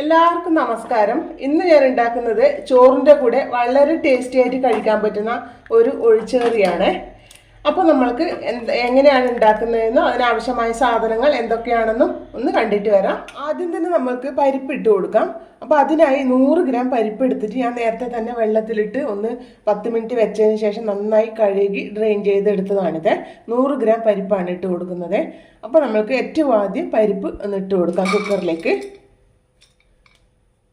എല്ലാവർക്കും നമസ്കാരം. ഇന്ന് ഞാൻ ഉണ്ടാക്കുന്നത് ചോറിന്റെ കൂടെ വളരെ ടേസ്റ്റി ആയിട്ട് കഴിക്കാൻ പറ്റുന്ന ഒരു ഒഴിച്ചേറിയാണ്. അപ്പോൾ നമ്മൾക്ക് എങ്ങനെയാണ് ഉണ്ടാക്കുന്നതെന്നും അതിനാവശ്യമായ സാധനങ്ങൾ എന്തൊക്കെയാണെന്നും ഒന്ന് കണ്ടിട്ട് വരാം. ആദ്യം തന്നെ നമ്മൾക്ക് പരിപ്പ് ഇട്ട് കൊടുക്കാം. അപ്പോൾ അതിനായി നൂറ് ഗ്രാം പരിപ്പ് എടുത്തിട്ട് ഞാൻ നേരത്തെ തന്നെ വെള്ളത്തിലിട്ട് ഒന്ന് പത്ത് മിനിറ്റ് വെച്ചതിന് ശേഷം നന്നായി കഴുകി ഡ്രെയിൻ ചെയ്തെടുത്തതാണിത്. നൂറ് ഗ്രാം പരിപ്പാണ് ഇട്ട് കൊടുക്കുന്നത്. അപ്പോൾ നമ്മൾക്ക് ഏറ്റവും ആദ്യം പരിപ്പ് ഒന്ന് ഇട്ട് കൊടുക്കാം കുക്കറിലേക്ക്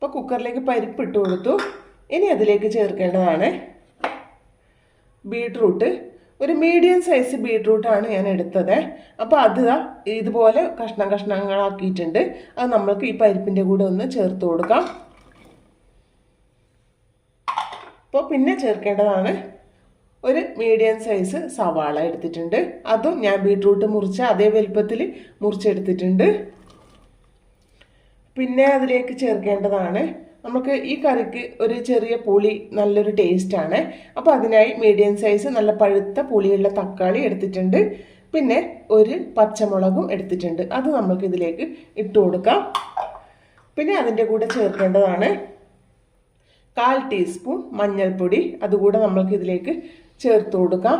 അപ്പോൾ കുക്കറിലേക്ക് പരിപ്പ് ഇട്ട് കൊടുത്തു. ഇനി അതിലേക്ക് ചേർക്കേണ്ടതാണ് ബീട്രൂട്ട്. ഒരു മീഡിയം സൈസ് ബീട്രൂട്ടാണ് ഞാൻ എടുത്തത്. അപ്പോൾ അത് ഇതുപോലെ കഷ്ണം കഷ്ണങ്ങളാക്കിയിട്ടുണ്ട്. അത് നമ്മൾക്ക് ഈ പരിപ്പിന്റെ കൂടെ ഒന്ന് ചേർത്ത് കൊടുക്കാം. അപ്പോൾ പിന്നെ ചേർക്കേണ്ടതാണ് ഒരു മീഡിയം സൈസ് സവാള എടുത്തിട്ടുണ്ട്. അതും ഞാൻ ബീട്രൂട്ട് മുറിച്ച് അതേ വലുപ്പത്തിൽ മുറിച്ചെടുത്തിട്ടുണ്ട്. പിന്നെ അതിലേക്ക് ചേർക്കേണ്ടതാണ്. നമുക്ക് ഈ കറിക്ക് ഒരു ചെറിയ പുളി നല്ലൊരു ടേസ്റ്റാണ് അപ്പോൾ അതിനായി മീഡിയം സൈസ് നല്ല പഴുത്ത പുളിയുള്ള തക്കാളി എടുത്തിട്ടുണ്ട്. പിന്നെ ഒരു പച്ചമുളകും എടുത്തിട്ടുണ്ട്. അത് നമുക്ക് ഇതിലേക്ക് ഇട്ട് കൊടുക്കാം. പിന്നെ അതിന്റെ കൂടെ ചേർക്കേണ്ടതാണ് കാൽ ടീസ്പൂൺ മഞ്ഞൾപ്പൊടി. അതുകൂടെ നമ്മൾക്ക് ഇതിലേക്ക് ചേർത്ത് കൊടുക്കാം.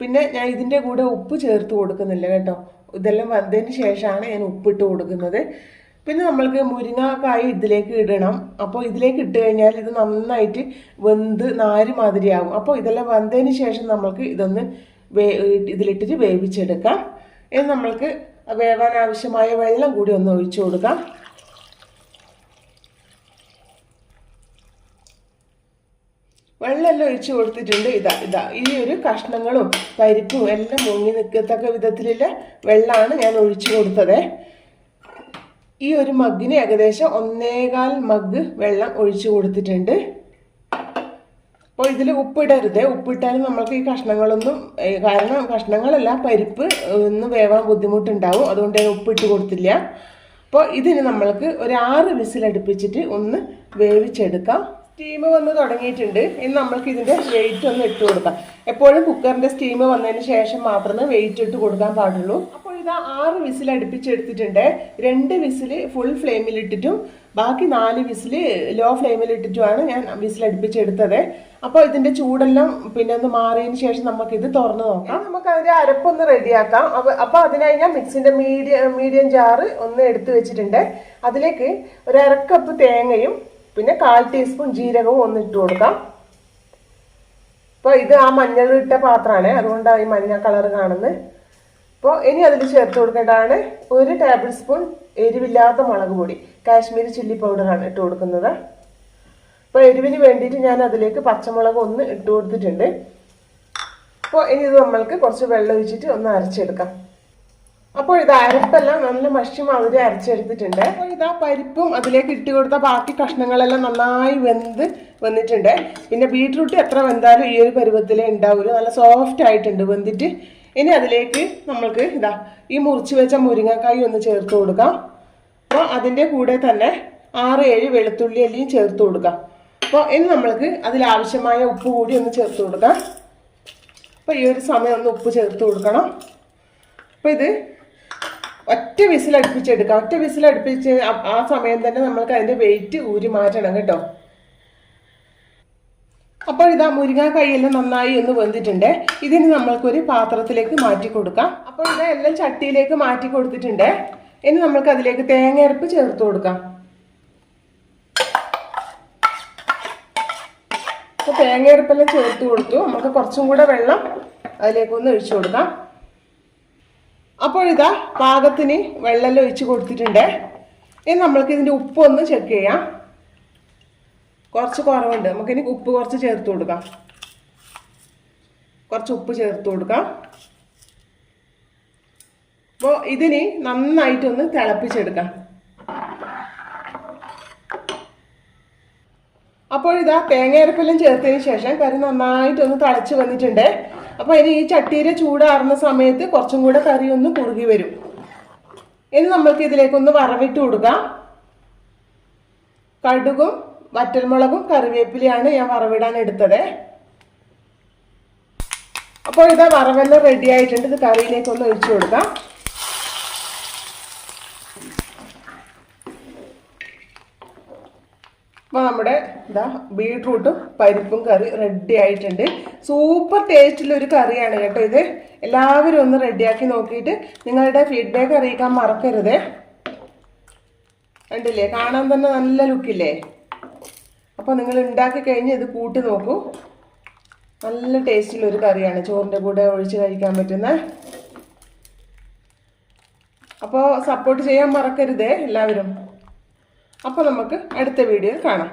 പിന്നെ ഞാൻ ഇതിന്റെ കൂടെ ഉപ്പ് ചേർത്ത് കൊടുക്കുന്നില്ല കേട്ടോ. ഇതെല്ലാം വന്നതിന് ശേഷമാണ് ഞാൻ ഉപ്പിട്ട് കൊടുക്കുന്നത്. പിന്നെ നമ്മൾക്ക് മുരിങ്ങാക്കായി ഇതിലേക്ക് ഇടണം. അപ്പോൾ ഇതിലേക്ക് ഇട്ട് കഴിഞ്ഞാൽ ഇത് നന്നായിട്ട് വെന്ത് നാര് മാതിരിയാകും അപ്പോൾ ഇതെല്ലാം വന്നതിന് ശേഷം നമ്മൾക്ക് ഇതൊന്ന് വേ ഇതിലിട്ടിട്ട് വേവിച്ചെടുക്കാം. ഇനി നമ്മൾക്ക് വേവാൻ ആവശ്യമായ വെള്ളം കൂടി ഒന്ന് ഒഴിച്ചു കൊടുക്കാം. വെള്ളമെല്ലാം ഒഴിച്ചു കൊടുത്തിട്ടുണ്ട്. ഇതാ ഇതാ ഈ ഒരു കഷ്ണങ്ങളും പരിപ്പും എല്ലാം മുങ്ങി നിൽക്കത്തക്ക വിധത്തിലുള്ള വെള്ളമാണ് ഞാൻ ഒഴിച്ചു കൊടുത്തത്. ഈ ഒരു മഗ്ഗിന് ഏകദേശം ഒന്നേകാൽ മഗ് വെള്ളം ഒഴിച്ചു കൊടുത്തിട്ടുണ്ട്. അപ്പോൾ ഇതിൽ ഉപ്പിടരുത്. ഉപ്പിട്ടാലും നമ്മൾക്ക് ഈ കഷ്ണങ്ങളൊന്നും കാരണം കഷ്ണങ്ങളല്ല പരിപ്പ് ഒന്ന് വേവാൻ ബുദ്ധിമുട്ടുണ്ടാവും. അതുകൊണ്ട് ഞാൻ ഉപ്പിട്ട് കൊടുത്തില്ല. അപ്പോൾ ഇതിന് നമ്മൾക്ക് ഒരു ആറ് വിസിലടുപ്പിച്ചിട്ട് ഒന്ന് വേവിച്ചെടുക്കാം. സ്റ്റീം വന്ന് തുടങ്ങിയിട്ടുണ്ട്. ഇനി നമ്മൾക്ക് ഇതിന്റെ വെയിറ്റ് ഒന്ന് ഇട്ട് കൊടുക്കാം. എപ്പോഴും കുക്കറിന്റെ സ്റ്റീം വന്നതിന് ശേഷം മാത്രമേ വെയിറ്റ് ഇട്ട് കൊടുക്കാൻ പാടുള്ളൂ. ഇതാ ആറ് വിസിൽ അടുപ്പിച്ചെടുത്തിട്ടുണ്ട്. രണ്ട് വിസിൽ ഫുൾ ഫ്ലെയിമിൽ ഫ്ലെയിമിലിട്ടിട്ടും ബാക്കി നാല് വിസിൽ ലോ ഫ്ലെയിമിൽ ഫ്ലെയിമിലിട്ടിട്ടുമാണ് ഞാൻ വിസിൽ അടുപ്പിച്ചെടുത്തത്. അപ്പോൾ ഇതിന്റെ ചൂടെല്ലാം പിന്നെ ഒന്ന് മാറിയതിന് ശേഷം നമുക്കിത് തുറന്ന് നോക്കാം. നമുക്ക് അതിന്റെ അരപ്പൊന്ന് റെഡിയാക്കാം. അപ്പോൾ അപ്പോൾ അതിനായി ഞാൻ മിക്സിന്റെ മീഡിയം മീഡിയം ജാറ് ഒന്ന് എടുത്തു വെച്ചിട്ടുണ്ട്. അതിലേക്ക് ഒരു അരക്കപ്പ് തേങ്ങയും പിന്നെ കാൽ ടീസ്പൂൺ ജീരകവും ഒന്ന് ഇട്ട് കൊടുക്കാം. അപ്പോൾ ഇത് ആ മഞ്ഞൾ ഇട്ട പാത്രമാണ്. അതുകൊണ്ടാണ് ഈ മഞ്ഞ കളർ കാണുന്നത്. അപ്പോൾ ഇനി അതിൽ ചേർത്ത് കൊടുക്കേണ്ടതാണ് ഒരു ടേബിൾ സ്പൂൺ എരിവില്ലാത്ത മുളക് പൊടി. കാശ്മീരി ചില്ലി പൗഡറാണ് ഇട്ട് കൊടുക്കുന്നത്. അപ്പോൾ എരിവിന് വേണ്ടിയിട്ട് ഞാൻ അതിലേക്ക് പച്ചമുളക് ഒന്ന് ഇട്ട് കൊടുത്തിട്ടുണ്ട്. അപ്പോൾ ഇനി ഇത് നമ്മൾക്ക് കുറച്ച് വെള്ളം ഒഴിച്ചിട്ട് ഒന്ന് അരച്ചെടുക്കാം. അപ്പോൾ ഇത് അരപ്പെല്ലാം നല്ല മഷി മാതിരി അരച്ചെടുത്തിട്ടുണ്ട്. അപ്പോൾ ഇതാ പരിപ്പും അതിലേക്ക് ഇട്ട് കൊടുത്ത ബാക്കി കഷ്ണങ്ങളെല്ലാം നന്നായി വെന്ത് വന്നിട്ടുണ്ട്. പിന്നെ ബീട്രൂട്ട് എത്ര വെന്താലും ഈ ഒരു പരുവത്തിലേ ഉണ്ടാവുള്ളൂ നല്ല സോഫ്റ്റ് ആയിട്ടുണ്ട് വെന്തിട്ട്. ഇനി അതിലേക്ക് നമ്മൾക്ക് ഇതാ ഈ മുറിച്ച് വെച്ച മുരിങ്ങക്കായി ഒന്ന് ചേർത്ത് കൊടുക്കാം. അപ്പോൾ അതിന്റെ കൂടെ തന്നെ ആറ് ഏഴ് വെളുത്തുള്ളി അല്ലെങ്കിൽ ചേർത്ത് കൊടുക്കാം. അപ്പോൾ ഇനി നമ്മൾക്ക് അതിലാവശ്യമായ ഉപ്പ് കൂടി ഒന്ന് ചേർത്ത് കൊടുക്കാം. അപ്പോൾ ഈ ഒരു സമയം ഒന്ന് ഉപ്പ് ചേർത്ത് കൊടുക്കണം. അപ്പോൾ ഇത് ഒറ്റ വിസിൽ അടുപ്പിച്ചെടുക്കാം ഒറ്റ ആ- ആ സമയം തന്നെ നമ്മൾക്ക് അതിന്റെ വെയിറ്റ് ഊരി മാറ്റണം കേട്ടോ. അപ്പോൾ ഇതാ മുരിങ്ങാക്കൈയെല്ലാം നന്നായി ഒന്ന് വെന്തിട്ടുണ്ട്. ഇതിന് നമ്മൾക്കൊരു പാത്രത്തിലേക്ക് മാറ്റി കൊടുക്കാം. അപ്പോൾ ഇത് എല്ലാം ചട്ടിയിലേക്ക് മാറ്റി കൊടുത്തിട്ടുണ്ട്. ഇനി നമ്മൾക്ക് അതിലേക്ക് തേങ്ങയരപ്പ് ചേർത്ത് കൊടുക്കാം. അപ്പോൾ തേങ്ങയരപ്പെല്ലാം ചേർത്ത് കൊടുത്തു. നമുക്ക് കുറച്ചും കൂടെ വെള്ളം അതിലേക്കൊന്ന് ഒഴിച്ചു കൊടുക്കാം. അപ്പോൾ ഇതാ പാകത്തിന് വെള്ളമെല്ലാം ഒഴിച്ച് കൊടുത്തിട്ടുണ്ട്. ഇനി നമ്മൾക്ക് ഇതിന്റെ ഉപ്പ് ഒന്ന് ചെക്ക് ചെയ്യാം. കുറച്ച് കുറവുണ്ട്. നമുക്കിനി ഉപ്പ് കുറച്ച് ചേർത്ത് കൊടുക്കാം. കുറച്ച് ഉപ്പ് ചേർത്ത് കൊടുക്കാം. അപ്പോൾ ഇതിന് നന്നായിട്ടൊന്ന് തിളപ്പിച്ചെടുക്കാം. അപ്പോൾ ഇതാ തേങ്ങയരപ്പെല്ലാം ചേർത്തതിന് ശേഷം കറി നന്നായിട്ടൊന്ന് തളച്ച് വന്നിട്ടുണ്ട്. അപ്പോൾ ഇനി ഈ ചട്ടിയിലെ ചൂടാറുന്ന സമയത്ത് കുറച്ചും കൂടെ കറി ഒന്ന് കുറുകി വരും. ഇനി നമ്മൾക്ക് ഇതിലേക്കൊന്ന് വറവിട്ട് കൊടുക്കാം. കടുകും വറ്റൽമുളകും കറിവേപ്പിലയാണ് ഞാൻ വറവിടാൻ എടുത്തത്. അപ്പോൾ ഇതാ വറവെല്ലാം റെഡി ആയിട്ടുണ്ട്. ഇത് കറിയിലേക്ക് ഒന്ന് ഒഴിച്ചു കൊടുക്കാം. അപ്പോൾ നമ്മുടെ ഇതാ ബീട്രൂട്ടും പരിപ്പും കറി റെഡി ആയിട്ടുണ്ട്. സൂപ്പർ ടേസ്റ്റുള്ള ഒരു കറിയാണ് കേട്ടോ ഇത്. എല്ലാവരും ഒന്ന് റെഡിയാക്കി നോക്കിയിട്ട് നിങ്ങളുടെ ഫീഡ്ബാക്ക് അറിയിക്കാൻ മറക്കരുത്. കണ്ടില്ലേ? കാണാൻ തന്നെ നല്ല ലുക്കില്ലേ അപ്പോൾ നിങ്ങൾ ഉണ്ടാക്കി കഴിഞ്ഞ് ഇത് കൂട്ടി നോക്കൂ. നല്ല ടേസ്റ്റിലൊരു കറിയാണ് ചോറിന്റെ കൂടെ ഒഴിച്ച് കഴിക്കാൻ പറ്റുന്ന. അപ്പോൾ സപ്പോർട്ട് ചെയ്യാൻ മറക്കരുതേ എല്ലാവരും. അപ്പോൾ നമുക്ക് അടുത്ത വീഡിയോയിൽ കാണാം.